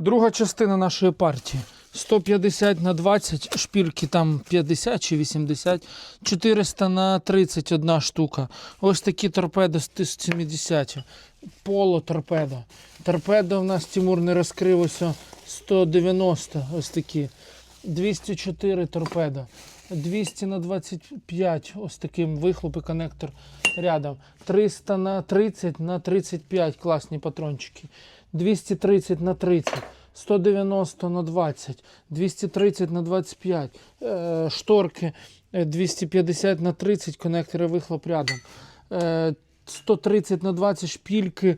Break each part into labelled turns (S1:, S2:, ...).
S1: Друга частина нашої партії. 150 на 20, шпільки там 50 чи 80, 400 на 31 штука. Ось такі торпеди з 1070. Поло торпедо. Торпедо в нас Тимур не розкрив ось 190, ось такі. 204 торпедо. 200 на 25, ось таким вихлоп і коннектор рядом. 300 на 30 на 35 класні патрончики. 230 на 30. 190 на 20, 230 на 25, е, шторки е, 250 на 30, коннектори вихлоп рядом, е, 130 на 20 шпільки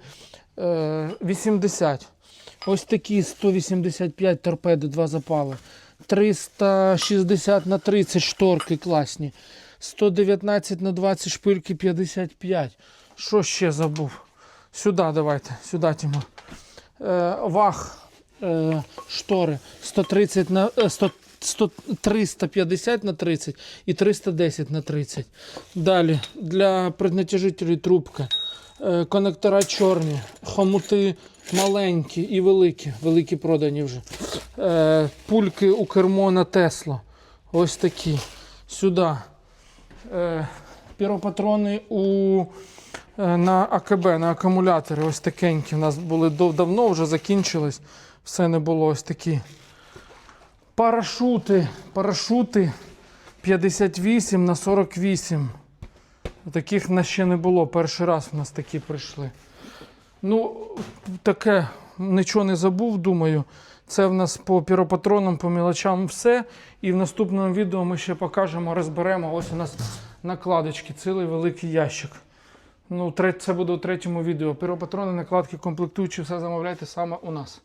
S1: е, 80. Ось такі 185 торпеди, два запали. 360 на 30 шторки класні. 119 на 20 шпильки 55. Що ще забув? Сюди давайте, сюди Тімо. Е, ваг е, штори 130 на е, 100, 100, 350 на 30 і 310 на 30. Далі для преднатяжителей трубка. Е, конектора чорні, хомути маленькі і великі, великі продані вже. Е, пульки у кермо на Тесло. Ось такі. Сюди. Е, піропатрони у, е, на АКБ, на акумулятори. Ось такенькі. У нас були дав- давно, вже закінчились. Все не було ось такі. Парашути. Парашути 58 на 48. Таких нас ще не було. Перший раз в нас такі прийшли. Ну, таке, нічого не забув, думаю. Це в нас по піропатронам, по мілочам все. І в наступному відео ми ще покажемо, розберемо. Ось у нас накладочки, цілий великий ящик. Ну, це буде у третьому відео. Піропатрони, накладки, комплектуючі, все замовляйте саме у нас.